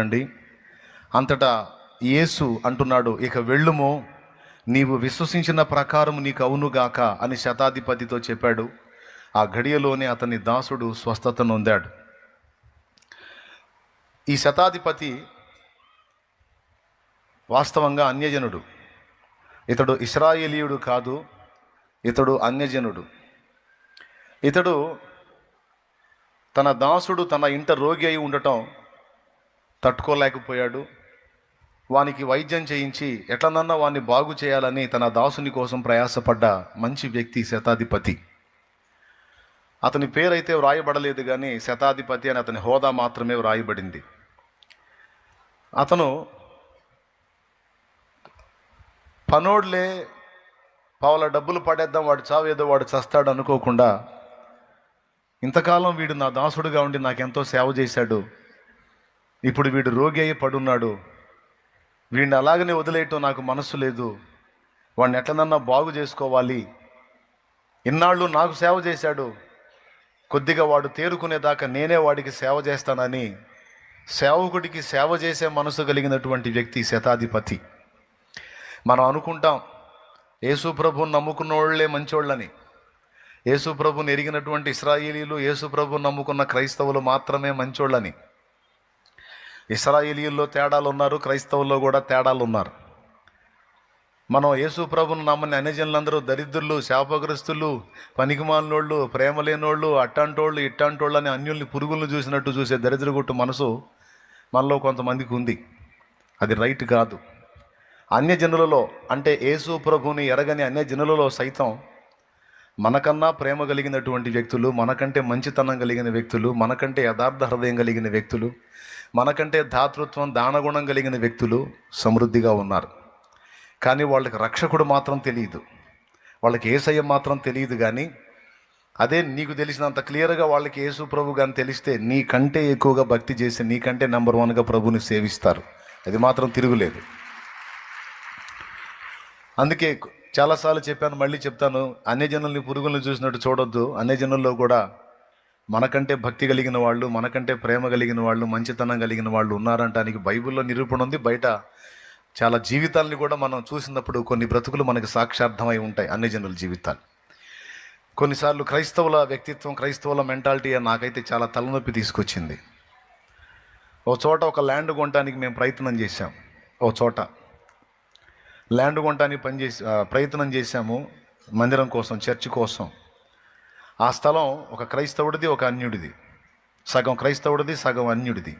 అండి అంతటా యేసు అంటున్నాడు ఇక వెళ్ళుము. నీవు విశ్వసించిన ప్రకారం నీకు అవునుగాక అని శతాధిపతితో చెప్పాడు. ఆ ఘడియలోనే అతని దాసుడు స్వస్థత నొందాడు. ఈ శతాధిపతి వాస్తవంగా అన్యజనుడు. ఇతడు ఇస్రాయేలీయుడు కాదు ఇతడు అన్యజనుడు. ఇతడు తన దాసుడు తన ఇంట రోగి అయి ఉండటం తట్టుకోలేకపోయాడు. వానికి వైద్యం చేయించి ఎట్లనన్నా వాన్ని బాగు చేయాలని తన దాసుని కోసం ప్రయాసపడ్డ మంచి వ్యక్తి శతాధిపతి. అతని పేరైతే వ్రాయబడలేదు కానీ శతాధిపతి అని అతని హోదా మాత్రమే వ్రాయబడింది. అతను పనోడ్లే పావుల డబ్బులు పడేద్దాం వాడు చావు ఏదో వాడు చస్తాడు అనుకోకుండా ఇంతకాలం వీడు నా దాసుడుగా ఉండి నాకెంతో సేవ చేశాడు. ఇప్పుడు వీడు రోగి అయి పడున్నాడు. వీడిని అలాగనే వదిలేయటం నాకు మనస్సు లేదు. వాడిని ఎట్లనన్నా బాగు చేసుకోవాలి. ఇన్నాళ్ళు నాకు సేవ చేశాడు. కొద్దిగా వాడు తేరుకునేదాకా నేనే వాడికి సేవ చేస్తానని సేవకుడికి సేవ చేసే మనసు కలిగినటువంటి వ్యక్తి శతాధిపతి. మనం అనుకుంటాం యేసు ప్రభుని నమ్ముకున్న వాళ్ళే మంచోళ్ళని. యేసు ప్రభుని ఎరిగినటువంటి ఇస్రాయేలీలు యేసు ప్రభుని నమ్ముకున్న క్రైస్తవులు మాత్రమే మంచోళ్ళని. ఇస్రాయేలీల్లో తేడాలు ఉన్నారు క్రైస్తవుల్లో కూడా తేడాలు ఉన్నారు మనం యేసు ప్రభును నమ్మని అన్యజనులందరూ దరిద్రులు శాపగ్రస్తులు పనికిమాలినోళ్ళు ప్రేమ లేనోళ్ళు అట్టంటోళ్ళు ఇట్టంటోళ్ళు అని అన్యుల్ని పురుగులను చూసినట్టు చూసే దరిద్రగుట్టు మనసు మనలో కొంతమందికి ఉంది. అది రైట్ కాదు. అన్యజనులలో అంటే యేసు ప్రభుని ఎరగని అన్యజనులలో సైతం మనకన్నా ప్రేమ కలిగినటువంటి వ్యక్తులు మనకంటే మంచితనం కలిగిన వ్యక్తులు మనకంటే యథార్థ హృదయం కలిగిన వ్యక్తులు మనకంటే దాతృత్వం దానగుణం కలిగిన వ్యక్తులు సమృద్ధిగా ఉన్నారు. కానీ వాళ్ళకి రక్షకుడు మాత్రం తెలియదు. వాళ్ళకి ఏసయ్య మాత్రం తెలియదు కానీ అదే నీకు తెలిసినంత క్లియర్గా వాళ్ళకి యేసు ప్రభు కానీ తెలిస్తే నీకంటే ఎక్కువగా భక్తి చేసి నీకంటే నెంబర్ వన్గా ప్రభుని సేవిస్తారు. అది మాత్రం తిరుగులేదు. అందుకే చాలాసార్లు చెప్పాను మళ్ళీ చెప్తాను. అన్యజనుల్ని పురుగులను చూసినట్టు చూడొద్దు. అన్యజనుల్లో కూడా మనకంటే భక్తి కలిగిన వాళ్ళు మనకంటే ప్రేమ కలిగిన వాళ్ళు మంచితనం కలిగిన వాళ్ళు ఉన్నారంటానికి బైబిల్లో నిరూపణ ఉంది. బయట చాలా జీవితాలని కూడా మనం చూసినప్పుడు కొన్ని బ్రతుకులు మనకి సాక్షార్థమై ఉంటాయి అన్ని జనుల జీవితాలు. కొన్నిసార్లు క్రైస్తవుల వ్యక్తిత్వం క్రైస్తవుల మెంటాలిటీ నాకైతే చాలా తలనొప్పి తీసుకొచ్చింది. ఓ చోట ఒక ల్యాండ్ కొనడానికి మేము ప్రయత్నం చేశాం. ఓ చోట ల్యాండ్ కొనడానికి పనిచేసి ప్రయత్నం చేశాము. మందిరం కోసం చర్చ్ కోసం. ఆ స్థలం ఒక క్రైస్తవుడిది ఒక అన్యుడిది. సగం క్రైస్తవుడిది సగం అన్యుడిది.